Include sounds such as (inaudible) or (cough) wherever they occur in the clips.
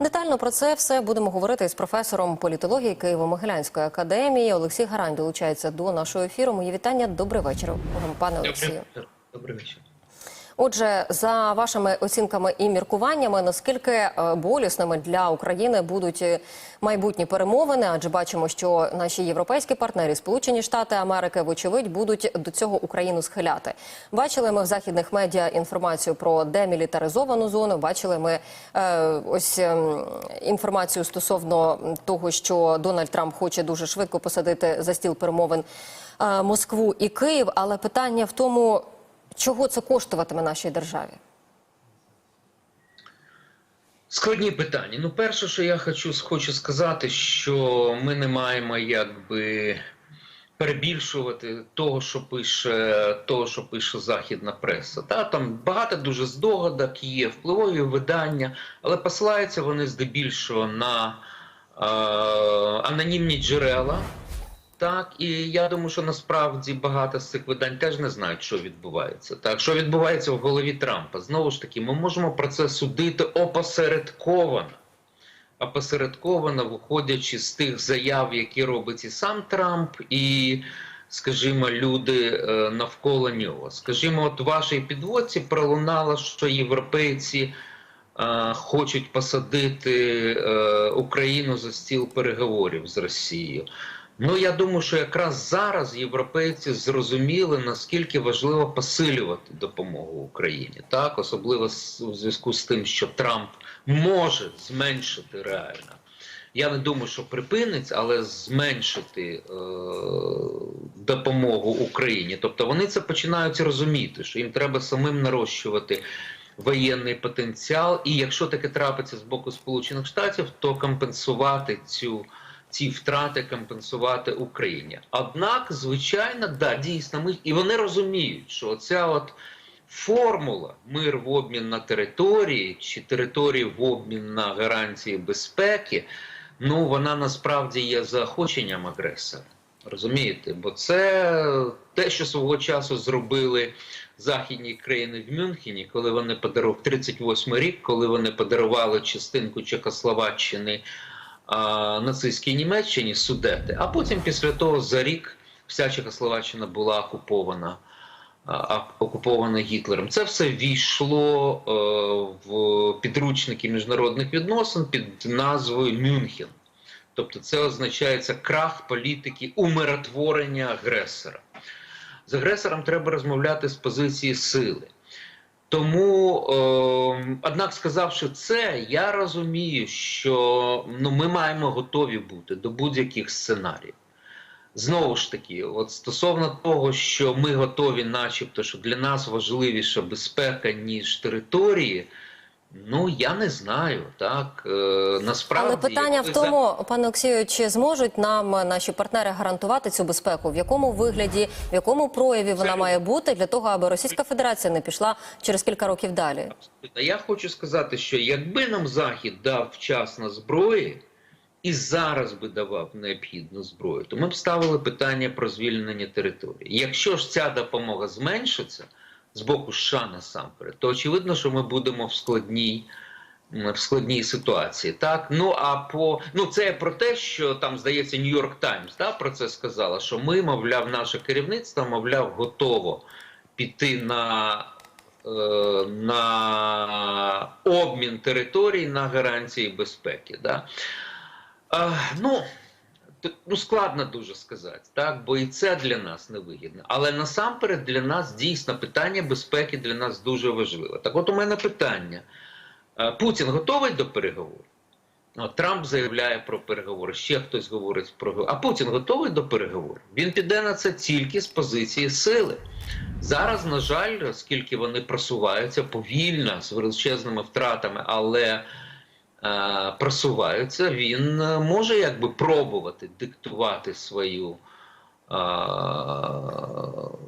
Детально про це все будемо говорити з професором політології Києво-Могилянської академії. Олексій Гарань долучається до нашого ефіру. Мої вітання. Добрий вечір, пане Олексію. Добрий, вечір. Отже, за вашими оцінками і міркуваннями, наскільки е, болісними для України будуть е, майбутні перемовини? Адже бачимо, що наші європейські партнери, Сполучені Штати Америки, вочевидь, будуть до цього Україну схиляти. Бачили ми в західних медіа інформацію про демілітаризовану зону. Бачили ми е, ось ем, інформацію стосовно того, що Дональд Трамп хоче дуже швидко посадити за стіл перемовин е, Москву і Київ. Але питання в тому. Чого це коштуватиме нашій державі? Складні питання. Ну, перше, що я хочу, хочу сказати, що ми не маємо якби перебільшувати того, що пише, того, що пише західна преса. Та там багато дуже здогадок є, впливові видання, але посилаються вони здебільшого на е, анонімні джерела. Так, і я думаю, що насправді багато з цих видань теж не знають, що відбувається. Так, що відбувається в голові Трампа. Знову ж таки, ми можемо про це судити опосередковано. Опосередковано, виходячи з тих заяв, які робить і сам Трамп, і, скажімо, люди е, навколо нього. Скажімо, от в вашій підводці пролунало, що європейці е, хочуть посадити е, Україну за стіл переговорів з Росією. Ну я думаю, що якраз зараз європейці зрозуміли наскільки важливо посилювати допомогу Україні, так особливо у зв'язку з тим, що Трамп може зменшити реально. Я не думаю, що припинить, але зменшити е, допомогу Україні. Тобто вони це починають розуміти, що їм треба самим нарощувати воєнний потенціал, і якщо таке трапиться з боку Сполучених Штатів, то компенсувати цю ці втрати компенсувати Україні. Однак, звичайно, да, дійсно, ми і вони розуміють, що ця от формула мир в обмін на території чи території в обмін на гарантії безпеки, ну вона насправді є заохоченням агресора. Розумієте, бо це те, що свого часу зробили західні країни в Мюнхені, коли вони подарували 38 рік, коли вони подарували частинку Чехословаччини нацистській Німеччині Судети, а потім після того за рік вся Чехословаччина була окупована. Окупована Гітлером. Це все війшло е, в підручники міжнародних відносин під назвою Мюнхен. Тобто це означається крах політики умиротворення агресора. З агресором треба розмовляти з позиції сили. Тому, е, однак, сказавши це, я розумію, що ну, ми маємо готові бути до будь-яких сценаріїв. Знову ж таки, от стосовно того, що ми готові, начебто, що для нас важливіша безпека, ніж території, ну я не знаю. Так е, насправді Але питання в тому, пане Олексію, чи зможуть нам наші партнери гарантувати цю безпеку? В якому вигляді, в якому прояві вона має бути для того, аби Російська Федерація не пішла через кілька років далі? Абсолютно. Я хочу сказати, що якби нам Захід дав вчасно зброї і зараз би давав необхідну зброю, то ми б ставили питання про звільнення території. Якщо ж ця допомога зменшиться з боку США насамперед, то очевидно, що ми будемо в складній. В складній ситуації, так ну а по ну це про те, що там здається Нью-Йорк Таймс да, про це сказала. Що ми, мовляв, наше керівництво, мовляв, готово піти на е, на обмін територій на гарантії безпеки. Да? Е, ну, ну, складно дуже сказати, так? бо і це для нас невигідно. Але насамперед для нас дійсно питання безпеки для нас дуже важливе. Так от у мене питання. Е, Путін готовий до переговорів? Трамп заявляє про переговори, ще хтось говорить про. А Путін готовий до переговорів? Він піде на це тільки з позиції сили. Зараз, на жаль, оскільки вони просуваються повільно з величезними втратами, але просуваються, він е, може якби пробувати диктувати свою, е,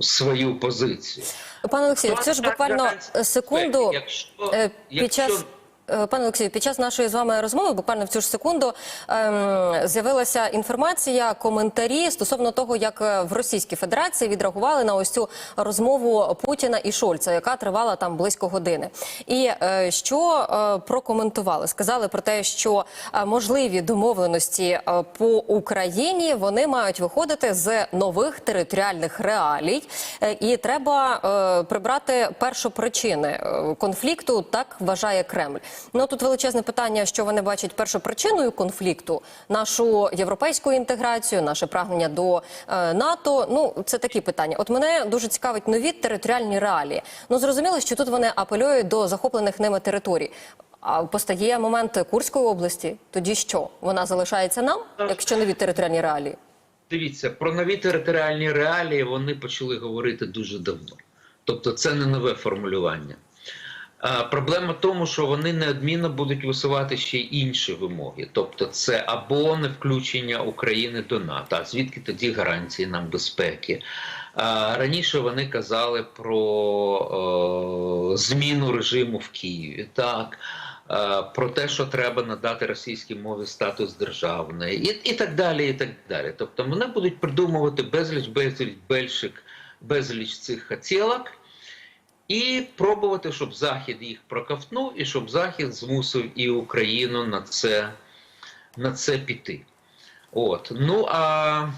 свою позицію. Пане Олексію, це ж буквально секунду. Якщо, е, під якщо, час- Е, Пане Олексію, під час нашої з вами розмови, буквально в цю ж секунду, ем, з'явилася інформація, коментарі стосовно того, як е, в Російській Федерації відреагували на ось цю розмову Путіна і Шольца, яка тривала там близько години. І е, що е, прокоментували? Сказали про те, що е, можливі домовленості е, по Україні вони мають виходити з нових територіальних реалій, е, і треба е, прибрати першопричини е, конфлікту. Так вважає Кремль. Ну тут величезне питання, що вони бачать першопричиною конфлікту, нашу європейську інтеграцію, наше прагнення до е, НАТО. Ну це такі питання. От мене дуже цікавить нові територіальні реалії. Ну зрозуміло, що тут вони апелюють до захоплених ними територій. А постає момент Курської області. Тоді що вона залишається нам, якщо нові територіальні реалії? Дивіться, про нові територіальні реалії вони почали говорити дуже давно. Тобто це не нове формулювання. Проблема в тому, що вони неодмінно будуть висувати ще й інші вимоги. Тобто, це або не включення України до НАТО, а звідки тоді гарантії нам безпеки. Раніше вони казали про е, зміну режиму в Києві. Так. Е, Про те, що треба надати російській мові статус державної, і, і так далі. і так далі. Тобто вони будуть придумувати безліч, безліч, бельшик, безліч цих хотілок і пробувати, щоб Захід їх проковтнув, і щоб Захід змусив і Україну на це, на це піти. От. Ну а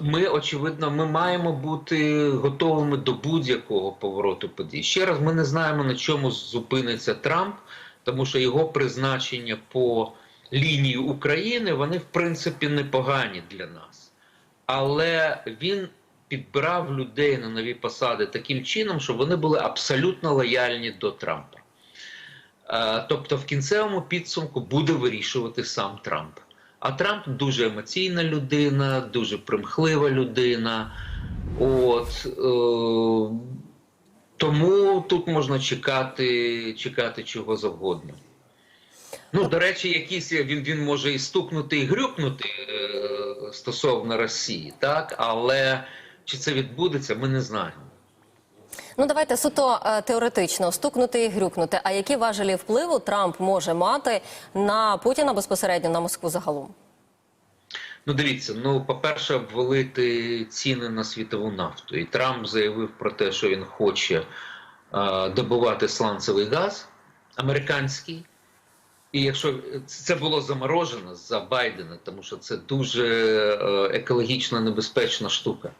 ми, очевидно, ми маємо бути готовими до будь-якого повороту подій. Ще раз, ми не знаємо, на чому зупиниться Трамп, тому що його призначення по лінії України вони, в принципі, непогані для нас. Але він підбирав людей на нові посади таким чином, щоб вони були абсолютно лояльні до Трампа. Е, Тобто, в кінцевому підсумку буде вирішувати сам Трамп. А Трамп дуже емоційна людина, дуже примхлива людина. От, е, тому тут можна чекати, чекати чого завгодно. Ну, до речі, якісь він, він може і стукнути, і грюкнути е, стосовно Росії, так? Але чи це відбудеться, ми не знаємо. Ну давайте суто е, теоретично стукнути і грюкнути. А які важелі впливу Трамп може мати на Путіна безпосередньо на Москву загалом? Ну, дивіться, ну, по-перше, обвалити ціни на світову нафту. І Трамп заявив про те, що він хоче е, добувати сланцевий газ американський. І якщо це було заморожено за Байдена, тому що це дуже е, екологічно небезпечна штука.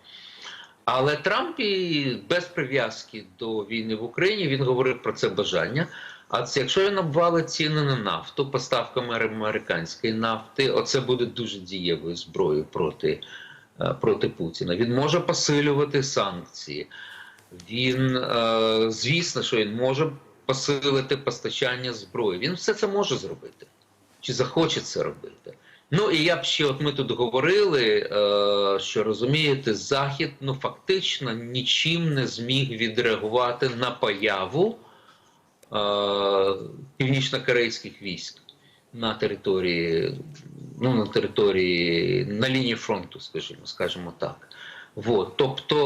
Але Трамп і без прив'язки до війни в Україні він говорив про це бажання. А це якщо він обвалить ціни на нафту поставками американської нафти, оце буде дуже дієвою зброєю проти, е, проти Путіна. Він може посилювати санкції. Він, е, звісно, що він може посилити постачання зброї. Він все це може зробити. Чи захоче це робити? Ну і я б ще, от ми тут говорили, е, що розумієте, Захід ну фактично нічим не зміг відреагувати на появу е, північно-корейських військ на території, ну на території на лінії фронту, скажімо, скажімо так. Вот. Тобто,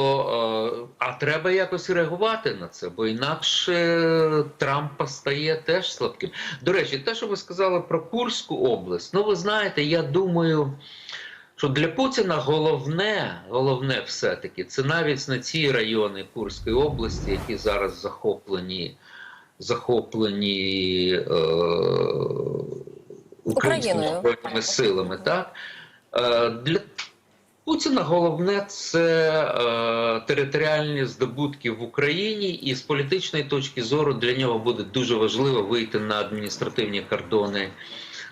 е, а треба якось реагувати на це, бо інакше Трампа стає теж слабким. До речі, те, що ви сказали про Курську область, ну ви знаєте, я думаю, що для Путіна головне, головне все-таки це навіть на ці райони Курської області, які зараз захоплені, захоплені е, українськими силами, так? Е, для Путіна головне це е, територіальні здобутки в Україні, і з політичної точки зору для нього буде дуже важливо вийти на адміністративні кордони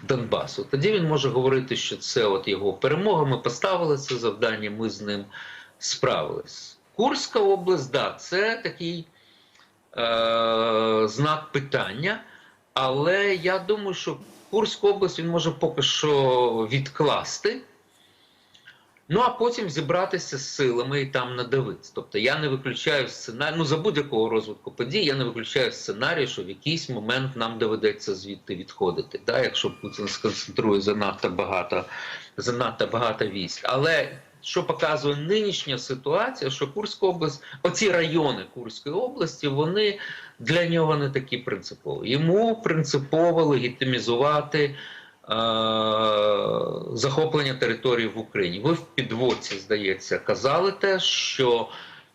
Донбасу. Тоді він може говорити, що це от його перемога. Ми поставили це завдання, ми з ним справились. Курська область, да, це такий е, знак питання, але я думаю, що Курську область він може поки що відкласти. Ну а потім зібратися з силами і там надавити. Тобто я не виключаю сценарій, ну за будь-якого розвитку подій, я не виключаю сценарій, що в якийсь момент нам доведеться звідти відходити. Да? Якщо Путін сконцентрує занадто багато, занадто багато військ. Але що показує нинішня ситуація, що Курська область, оці райони Курської області, вони для нього не такі принципові. Йому принципово легітимізувати захоплення території в Україні. Ви в підводці, здається, казали те, що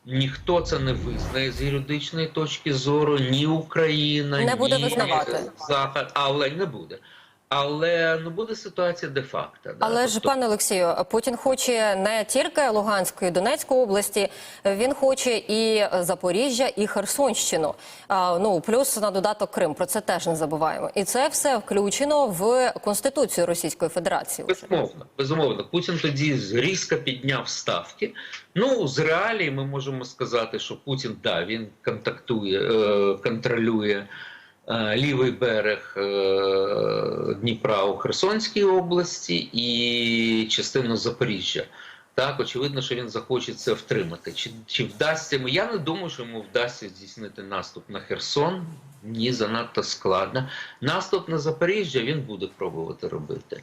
ніхто це не визнає з юридичної точки зору, ні Україна, Не буде ні визнавати. Захід, але не буде. Але ну буде ситуація де-факто. Да? Але ж, Тобто- пане Олексію, Путін хоче не тільки Луганської, Донецької області, він хоче і Запоріжжя, і Херсонщину. А, ну плюс на додаток Крим. Про це теж не забуваємо. І це все включено в конституцію Російської Федерації. Безумовно, безумовно. Путін тоді різко підняв ставки. Ну, з реалій ми можемо сказати, що Путін да, він контактує, е, контролює лівий берег е, Дніпра у Херсонській області і частину Запоріжжя. Так, очевидно, що він захоче це втримати. Чи, чи вдасться йому? Я не думаю, що йому вдасться здійснити наступ на Херсон. Ні, занадто складно. Наступ на Запоріжжя він буде пробувати робити.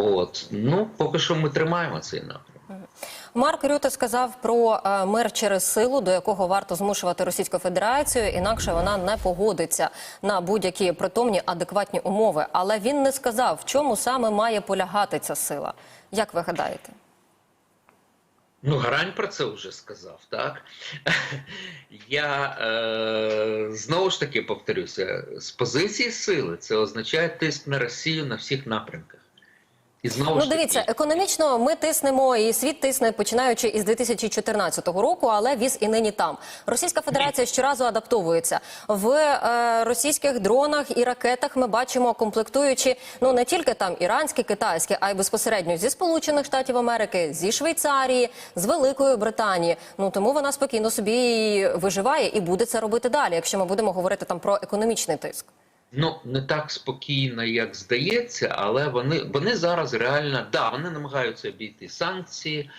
От ну поки що ми тримаємо цей напрям. Марк Рюте сказав про е, мир через силу, до якого варто змушувати Російську Федерацію, інакше вона не погодиться на будь-які притомні адекватні умови. Але він не сказав, в чому саме має полягати ця сила. Як ви гадаєте? Ну, Гарань про це вже сказав, так? (laughs) Я е, знову ж таки повторюся: з позиції сили це означає тиск на Росію на всіх напрямках. І знову Ну, ж таки, дивіться, економічно ми тиснемо і світ тисне починаючи із 2014 року, але віз і нині там. Російська Федерація щоразу адаптовується в е, російських дронах і ракетах. Ми бачимо комплектуючи ну не тільки там іранські, китайські, а й безпосередньо зі Сполучених Штатів Америки, зі Швейцарії, з Великої Британії. Ну тому вона спокійно собі виживає і буде це робити далі, якщо ми будемо говорити там про економічний тиск. Ну, не так спокійно, як здається, але вони, вони зараз реально, да, вони намагаються обійти санкції.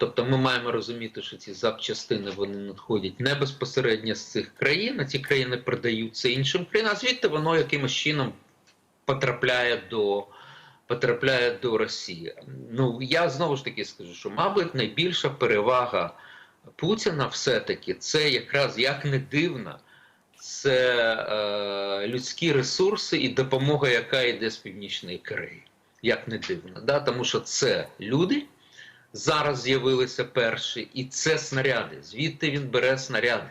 Тобто ми маємо розуміти, що ці запчастини вони надходять не безпосередньо з цих країн, а ці країни продаються іншим країнам, звідти воно якимось чином потрапляє до, потрапляє до Росії. Ну, я знову ж таки скажу, що, мабуть, найбільша перевага Путіна все-таки це якраз як не дивно, це е, людські ресурси і допомога, яка йде з Північної Кореї. Як не дивно, да? тому що це люди зараз з'явилися перші, і це снаряди. Звідти він бере снаряди.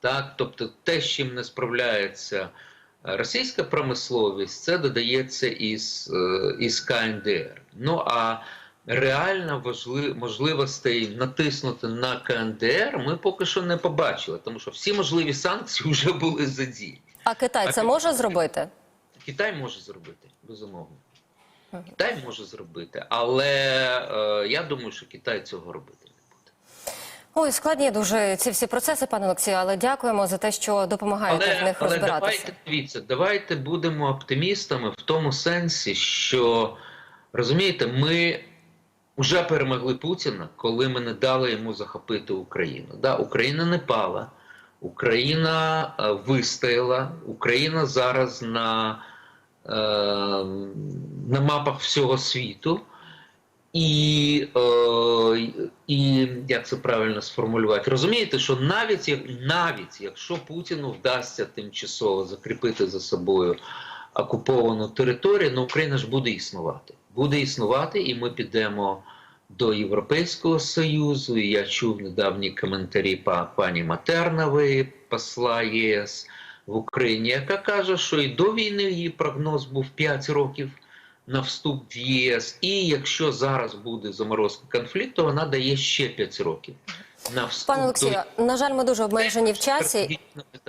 Так? Тобто те, з чим не справляється російська промисловість, це додається із, е, із КНДР. Ну а реально можливостей натиснути на КНДР ми поки що не побачили, тому що всі можливі санкції (laughs) вже були задіяні. А Китай це може зробити? Китай може зробити, безумовно. Китай може зробити, але е, я думаю, що Китай цього робити не буде. Ой, складні дуже ці всі процеси, пане Олексію, але дякуємо за те, що допомагаєте в них але розбиратися. давайте дивіться, давайте будемо оптимістами в тому сенсі, що розумієте, ми вже перемогли Путіна, коли ми не дали йому захопити Україну. Да, Україна не пала, Україна е, вистояла, Україна зараз на, е, на мапах всього світу. І, е, і як це правильно сформулювати? Розумієте, що навіть навіть якщо Путіну вдасться тимчасово закріпити за собою окуповану територію, ну Україна ж буде існувати. Буде існувати, і ми підемо до Європейського Союзу. І я чув недавні коментарі па- пані Матернової, посла ЄС в Україні, яка каже, що і до війни її прогноз був 5 років на вступ в ЄС. І якщо зараз буде заморозка конфлікту, вона дає ще 5 років на вступ. Пане Олексію, на жаль, ми дуже обмежені в часі.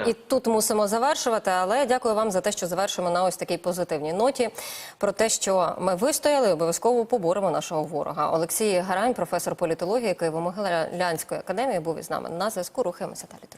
І тут мусимо завершувати, але дякую вам за те, що завершимо на ось такій позитивній ноті. Про те, що ми вистояли, обов'язково поборемо нашого ворога. Олексій Гарань, професор політології Києво-Могилянської академії, був із нами на зв'язку. Рухаємося далі, друзі.